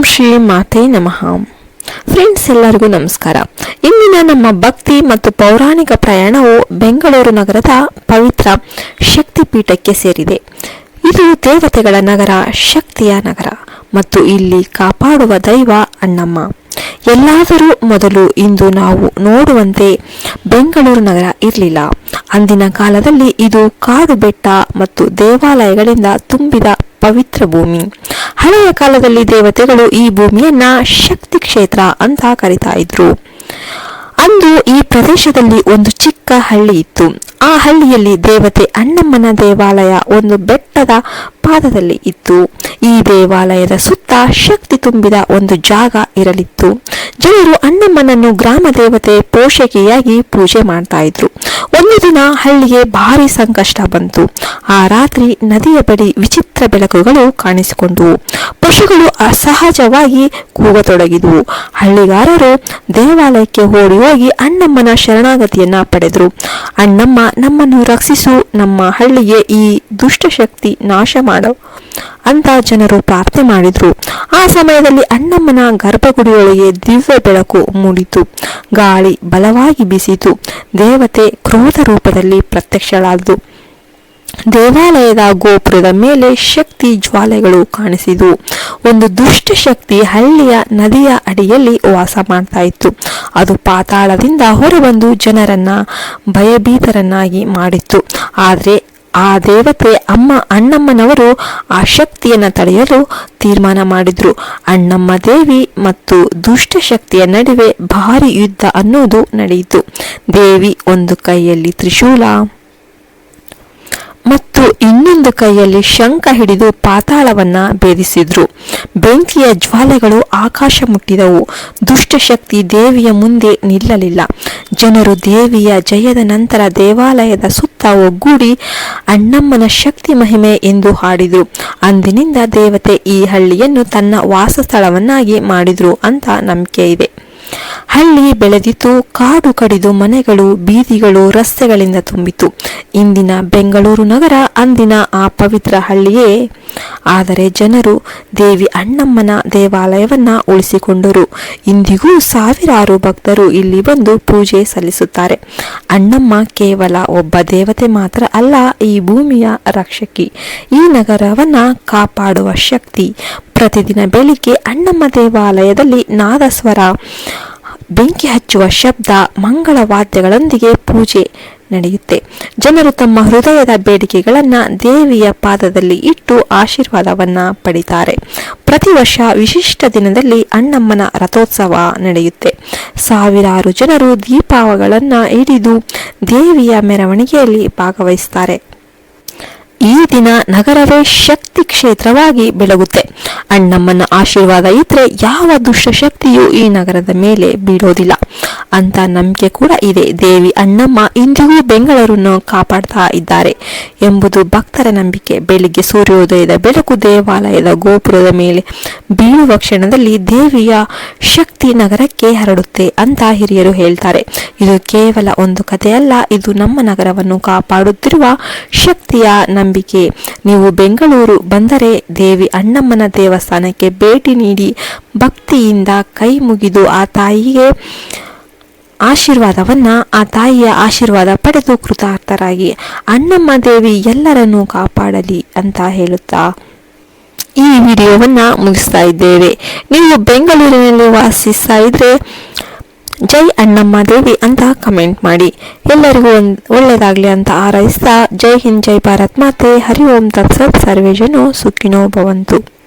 ಓಂ ಶ್ರೀ ಮಾತೆ ನಮಃ. ಫ್ರೆಂಡ್ಸ್ ಎಲ್ಲರಿಗೂ ನಮಸ್ಕಾರ. ಇಂದಿನ ನಮ್ಮ ಭಕ್ತಿ ಮತ್ತು ಪೌರಾಣಿಕ ಪ್ರಯಾಣವು ಬೆಂಗಳೂರು ನಗರದ ಪವಿತ್ರ ಶಕ್ತಿಪೀಠಕ್ಕೆ ಸೇರಿದೆ. ಇದು ದೇವತೆಗಳ ನಗರ, ಶಕ್ತಿಯ ನಗರ ಮತ್ತು ಇಲ್ಲಿ ಕಾಪಾಡುವ ದೈವ ಅಣ್ಣಮ್ಮ. ಎಲ್ಲಾದರೂ ಮೊದಲು ಇಂದು ನಾವು ನೋಡುವಂತೆ ಬೆಂಗಳೂರು ನಗರ ಇರಲಿಲ್ಲ. ಅಂದಿನ ಕಾಲದಲ್ಲಿ ಇದು ಕಾಡು ಬೆಟ್ಟ ಮತ್ತು ದೇವಾಲಯಗಳಿಂದ ತುಂಬಿದ ಪವಿತ್ರ ಭೂಮಿ. ಹಳೆಯ ಕಾಲದಲ್ಲಿ ದೇವತೆಗಳು ಈ ಭೂಮಿಯನ್ನ ಶಕ್ತಿ ಕ್ಷೇತ್ರ ಅಂತ ಕರಿತಾ ಇದ್ರು. ಅಂದು ಈ ಪ್ರದೇಶದಲ್ಲಿ ಒಂದು ಚಿಕ್ಕ ಹಳ್ಳಿ ಇತ್ತು. ಆ ಹಳ್ಳಿಯಲ್ಲಿ ದೇವತೆ ಅಣ್ಣಮ್ಮನ ದೇವಾಲಯ ಒಂದು ಬೆಟ್ಟದ ಪಾದದಲ್ಲಿ ಇತ್ತು. ಈ ದೇವಾಲಯದ ಸುತ್ತ ಶಕ್ತಿ ತುಂಬಿದ ಒಂದು ಜಾಗ ಇರಲಿತ್ತು. ಜನರು ಅಣ್ಣಮ್ಮನನ್ನು ಗ್ರಾಮ ದೇವತೆ ಪೋಷಕಿಯಾಗಿ ಪೂಜೆ ಮಾಡ್ತಾ ಇದ್ರು. ಒಂದು ದಿನ ಹಳ್ಳಿಗೆ ಭಾರಿ ಸಂಕಷ್ಟ ಬಂತು. ಆ ರಾತ್ರಿ ನದಿಯ ಬಳಿ ವಿಚಿತ್ರ ಬೆಳಕುಗಳು ಕಾಣಿಸಿಕೊಂಡವು. ಪಶುಗಳು ಅಸಹಜವಾಗಿ ಕೂಗತೊಡಗಿದವು. ಹಳ್ಳಿಗಾರರು ದೇವಾಲಯಕ್ಕೆ ಓಡಿ ಹೋಗಿ ಅಣ್ಣಮ್ಮನ ಶರಣಾಗತಿಯನ್ನ ಪಡೆದರು. ಅಣ್ಣಮ್ಮ ನಮ್ಮನ್ನು ರಕ್ಷಿಸು, ನಮ್ಮ ಹಳ್ಳಿಗೆ ಈ ದುಷ್ಟಶಕ್ತಿ ನಾಶ ಮಾಡು. ಅಂತ ಜನರು ಪ್ರಾರ್ಥನೆ ಮಾಡಿದರು. ಆ ಸಮಯದಲ್ಲಿ ಅಣ್ಣಮ್ಮನ ಗರ್ಭಗುಡಿಯೊಳಗೆ ದಿವ್ಯ ಬೆಳಕು ಮೂಡಿತು. ಗಾಳಿ ಬಲವಾಗಿ ಬೀಸಿತು. ದೇವತೆ ಕ್ರೋಧ ರೂಪದಲ್ಲಿ ಪ್ರತ್ಯಕ್ಷಳಾದವು ದೇವಾಲಯದ ಗೋಪುರದ ಮೇಲೆ ಶಕ್ತಿ ಜ್ವಾಲೆಗಳು ಕಾಣಿಸಿದವು. ಒಂದು ದುಷ್ಟ ಶಕ್ತಿ ಹಳ್ಳಿಯ ನದಿಯ ಅಡಿಯಲ್ಲಿ ವಾಸ ಮಾಡ್ತಾ ಇತ್ತು. ಅದು ಪಾತಾಳದಿಂದ ಹೊರಬಂದು ಜನರನ್ನ ಭಯಭೀತರನ್ನಾಗಿ ಮಾಡಿತ್ತು. ಆದರೆ ಆ ದೇವತೆ ಅಮ್ಮ ಅಣ್ಣಮ್ಮನವರು ಆ ಶಕ್ತಿಯನ್ನು ತಡೆಯಲು ತೀರ್ಮಾನ ಮಾಡಿದ್ರು. ಅಣ್ಣಮ್ಮ ದೇವಿ ಮತ್ತು ದುಷ್ಟ ಶಕ್ತಿಯ ನಡುವೆ ಭಾರಿ ಯುದ್ಧ ಅನ್ನೋದು ನಡೆಯಿತು. ದೇವಿ ಒಂದು ಕೈಯಲ್ಲಿ ತ್ರಿಶೂಲ. ಕೈಯಲ್ಲಿ ಶಂಖ ಹಿಡಿದು ಪಾತಾಳವನ್ನ ಭೇದಿಸಿದ್ರು. ಬೆಂಕಿಯ ಜ್ವಾಲೆಗಳು ಆಕಾಶ ಮುಟ್ಟಿದವು. ದುಷ್ಟಶಕ್ತಿ ದೇವಿಯ ಮುಂದೆ ನಿಲ್ಲಲಿಲ್ಲ. ಜನರು ದೇವಿಯ ಜಯದ ನಂತರ ದೇವಾಲಯದ ಸುತ್ತ ಒಗ್ಗೂಡಿ ಅಣ್ಣಮ್ಮನ ಶಕ್ತಿ ಮಹಿಮೆ ಎಂದು ಹಾಡಿದರು. ಅಂದಿನಿಂದ ದೇವತೆ ಈ ಹಳ್ಳಿಯನ್ನು ತನ್ನ ವಾಸಸ್ಥಳವನ್ನಾಗಿ ಮಾಡಿದ್ರು ಅಂತ ನಂಬಿಕೆ ಇದೆ. ಹಳ್ಳಿ ಬೆಳೆದಿತು, ಕಾಡು ಕಡಿದು ಮನೆಗಳು, ಬೀದಿಗಳು ರಸ್ತೆಗಳಿಂದ ತುಂಬಿತು. ಇಂದಿನ ಬೆಂಗಳೂರು ನಗರ ಅಂದಿನ ಆ ಪವಿತ್ರ ಹಳ್ಳಿಯೇ. ಆದರೆ ಜನರು ದೇವಿ ಅಣ್ಣಮ್ಮನ ದೇವಾಲಯವನ್ನ ಉಳಿಸಿಕೊಂಡರು. ಇಂದಿಗೂ ಸಾವಿರಾರು ಭಕ್ತರು ಇಲ್ಲಿ ಬಂದು ಪೂಜೆ ಸಲ್ಲಿಸುತ್ತಾರೆ. ಅಣ್ಣಮ್ಮ ಕೇವಲ ಒಬ್ಬ ದೇವತೆ ಮಾತ್ರ ಅಲ್ಲ, ಈ ಭೂಮಿಯ ರಕ್ಷಕಿ. ಈ ನಗರವನ್ನ ಕಾಪಾಡುವ ಶಕ್ತಿ ಪ್ರತಿದಿನ ಬೆಳಿಗ್ಗೆ ಅಣ್ಣಮ್ಮ ದೇವಾಲಯದಲ್ಲಿ ನಾದಸ್ವರ, ಬೆಂಕಿ ಹಚ್ಚುವ ಶಬ್ದ, ಮಂಗಳ ವಾದ್ಯಗಳೊಂದಿಗೆ ಪೂಜೆ ನಡೆಯುತ್ತೆ. ಜನರು ತಮ್ಮ ಹೃದಯದ ಬೇಡಿಕೆಗಳನ್ನ ದೇವಿಯ ಪಾದದಲ್ಲಿ ಇಟ್ಟು ಆಶೀರ್ವಾದವನ್ನ ಪಡಿತಾರೆ. ಪ್ರತಿ ವರ್ಷ ವಿಶಿಷ್ಟ ದಿನದಲ್ಲಿ ಅಣ್ಣಮ್ಮನ ರಥೋತ್ಸವ ನಡೆಯುತ್ತೆ. ಸಾವಿರಾರು ಜನರು ದೀಪಾವಗಳನ್ನು ಹಿಡಿದು ದೇವಿಯ ಮೆರವಣಿಗೆಯಲ್ಲಿ ಭಾಗವಹಿಸ್ತಾರೆ. ಈ ದಿನ ನಗರವೇ ಶಕ್ತಿ ಕ್ಷೇತ್ರವಾಗಿ ಬೆಳಗುತ್ತೆ. ಅಣ್ಣಮ್ಮನ ಆಶೀರ್ವಾದ ಇದ್ರೆ ಯಾವ ದುಷ್ಟಶಕ್ತಿಯೂ ಈ ನಗರದ ಮೇಲೆ ಬೀಳೋದಿಲ್ಲ. ಅಂತ ನಂಬಿಕೆ ಕೂಡ ಇದೆ. ದೇವಿ ಅಣ್ಣಮ್ಮ ಇಂದಿಗೂ ಬೆಂಗಳೂರನ್ನು ಕಾಪಾಡ್ತಾ ಇದ್ದಾರೆ ಎಂಬುದು ಭಕ್ತರ ನಂಬಿಕೆ. ಬೆಳಿಗ್ಗೆ ಸೂರ್ಯೋದಯದ ಬೆಳಕು ದೇವಾಲಯದ ಗೋಪುರದ ಮೇಲೆ ಬೀಳುವ ಕ್ಷಣದಲ್ಲಿ ದೇವಿಯ ಶಕ್ತಿ ನಗರಕ್ಕೆ ಹರಡುತ್ತೆ ಅಂತ ಹಿರಿಯರು ಹೇಳ್ತಾರೆ. ಇದು ಕೇವಲ ಒಂದು ಕಥೆಯಲ್ಲ. ಇದು ನಮ್ಮ ನಗರವನ್ನು ಕಾಪಾಡುತ್ತಿರುವ ಶಕ್ತಿಯ ನಂಬಿಕೆ. ನೀವು ಬೆಂಗಳೂರು ಬಂದರೆ ದೇವಿ ಅಣ್ಣಮ್ಮನ ದೇವಸ್ಥಾನಕ್ಕೆ ಭೇಟಿ ನೀಡಿ ಭಕ್ತಿಯಿಂದ ಕೈ ಮುಗಿದು ಆ ತಾಯಿಗೆ ಆಶೀರ್ವಾದವನ್ನ, ಆ ತಾಯಿಯ ಆಶೀರ್ವಾದ ಪಡೆದು ಕೃತಾರ್ಥರಾಗಿ ಅಣ್ಣಮ್ಮ ದೇವಿ ಎಲ್ಲರನ್ನೂ ಕಾಪಾಡಲಿ ಅಂತ ಹೇಳುತ್ತಾ ಈ ವಿಡಿಯೋವನ್ನು ಮುಗಿಸ್ತಾ ಇದ್ದೇವೆ. ನೀವು ಬೆಂಗಳೂರಿನಲ್ಲಿ ವಾಸಿಸ್ತಾ ಇದ್ರೆ ಜೈ ಅಣ್ಣಮ್ಮ ದೇವಿ ಅಂತ ಕಮೆಂಟ್ ಮಾಡಿ. ಎಲ್ಲರಿಗೂ ಒಂದು ಒಳ್ಳೆಯದಾಗಲಿ ಅಂತ ಹಾರೈಸ್ತಾ, ಜೈ ಹಿಂದ್, ಜೈ ಭಾರತ್ ಮಾತೆ, ಹರಿ ಓಂ, ತತ್ಸತ್ ಸರ್ವೇಜನು ಸುಖಿನೋ ಭವಂತು.